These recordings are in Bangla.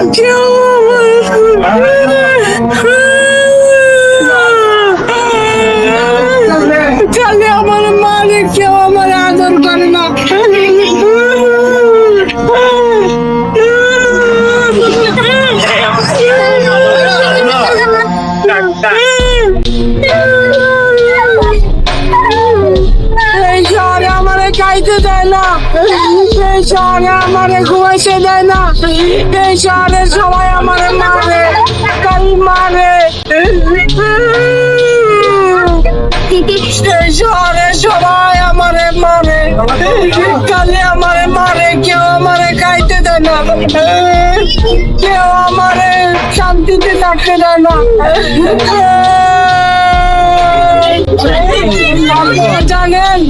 Tell me, I'm on a money, I'm on a dollar. খাইতে দেয় না এই শহরে আমারে ঘুমাইতে দেয় না এই শহরে সবাই আমারে মারে কালি মারে এই শহরে সবাই আমারে মারে কালি আমারে মারে কেউ আমারে খাইতে দেয় না কেউ আমারে শান্তিতে থাকতে দেয় না জানেন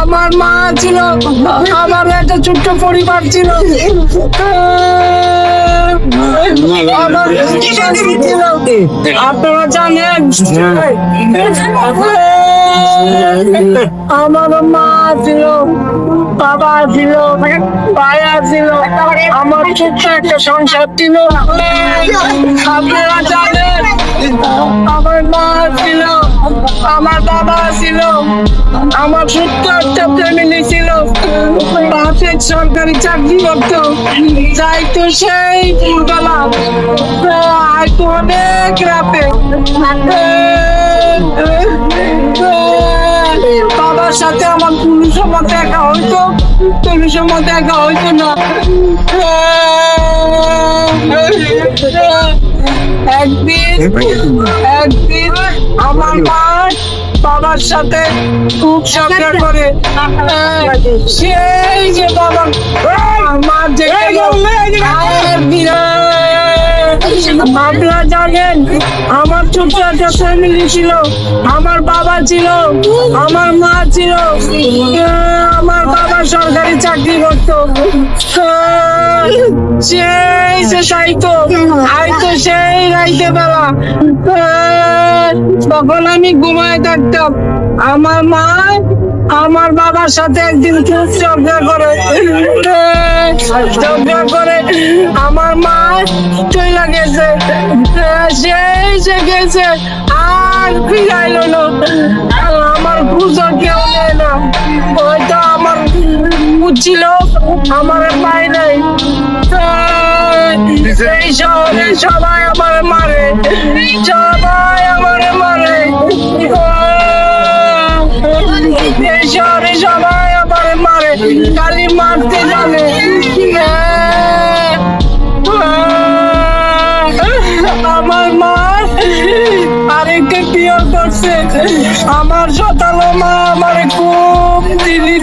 আমার মা ছিল আমার একটা ছোট্ট পরিবার ছিল। আপনারা জানেন? আমার মা ছিল। বাবা ছিল ভাইয়া ছিল, আমার ছোট্ট একটা সংসার ছিল। আপনারা জানেন, আমার মা ছিল, আমার বাবা ছিল, আমার ছোট্ট একটা ফ্যামিলি ছিল। পাশে সরকারি চাকরি করতো। যাইতো সেই ফুলতলা আইতো অনেক রাতে মতো একা হইতো পুলিশের মতো একা হইতো না। একদিন একদিন আমার মা বাবার সাথে খুব সংসার করে সেই যে বাবা মা যে আপনারা জানেন আমার ছোট্ট একটা ফ্যামিলি ছিল, আমার বাবা ছিল, আমার মা ছিল, আমার বাবা সরকারি চাকরি করতো। সেই সে সাইতো আইতো সেই রাইতে বেলা। তখন আমি ঘুমায় থাকতাম। আমার মা আমার বাবার সাথে একদিন খুব ঝগড়া করে। ঝগড়া করে আমার মা চলে গেছে। সেই গেছে, আর ফিরাইলো না। আমার খুঁজো কেউ নেয় না। হয়তো আমার বুঝছিল, আমার পাই নাই। এই শহরে সবাই আমার মারে। সবাই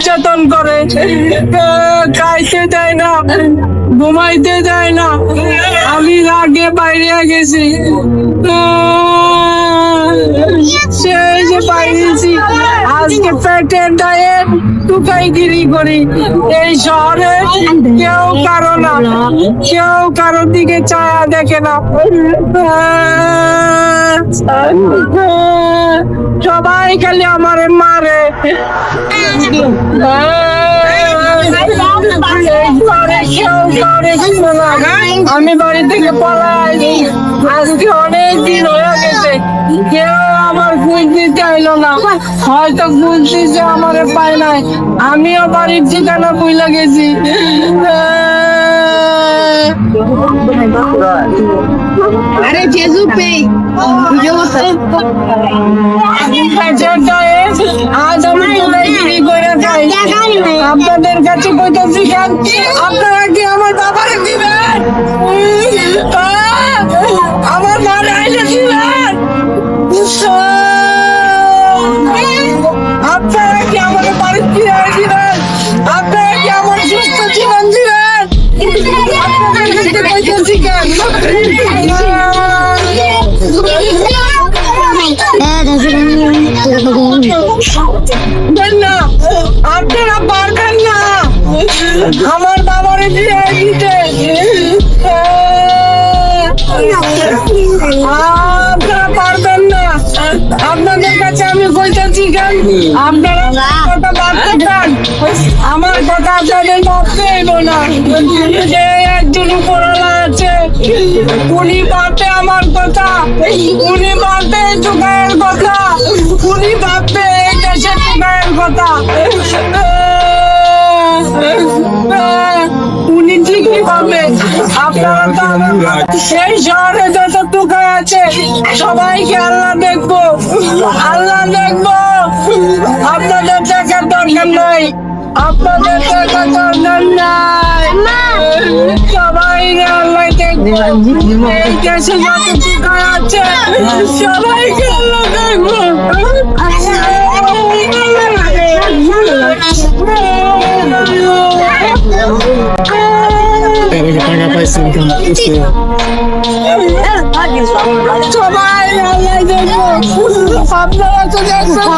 নির্যাতন করে। খাইতে দেয় না, ঘুমাইতে দেয় না। আমি রাগে বাইরে গেছি। সেই যে বাইরেছি আজকে পেটের দায়ে টুকাইগিরি করি। এই শহরে কেউ কারও না, কেউ কারোর দিকে চায়া দেখে না। সবাই খালি আমারে মারে। আমি বাড়ি থেকে পলাই। আজকে অনেক দিন হয়ে গেছে। কেউ আমার দিতে আইলো না। হয়তো দিতে আমার পায় নাই। আমিও বাড়ির ঠিকানা বুঝলে গেছি। আরে জেজু পে আজ চুলাইগিরি করে খাই আপনাদের কাছে কইতেছি কেন? আপনারা কি আমার বাবারে দিবেন! আমার মারে আইলে দিবেন? আপনারা কি আমার বাড়ি ফিরে দিবেন? আপনারা কি আমার সুস্থ জীবন দিবেন? আপনাদের কাছে কইতেছি কেন? আপনারা আমার আপনাদের কাছে আমি কেন আপনারা কথা আমার কথা আপনাদের ভাবতে এলো না যে একজন উপরওয়ালা আছে উনি ভাবতে আমার কথা উনি ভাবতে চোখের কথা। উনি ভাববে এই দেশের মায়ের কথা? উনি ঠিকই পাবে আপনারা সেই শহরে যত টুকা আছে, সবাইকে আল্লাহ দেখব। আল্লাহ দেখব। আপনাদের দেখার দরকার নাই। আপনাদের দেখার দরকার নাই সবাই আল্লাহ দেখব এই টুকা টাকা সবাই আপনারা তো দেখছেন।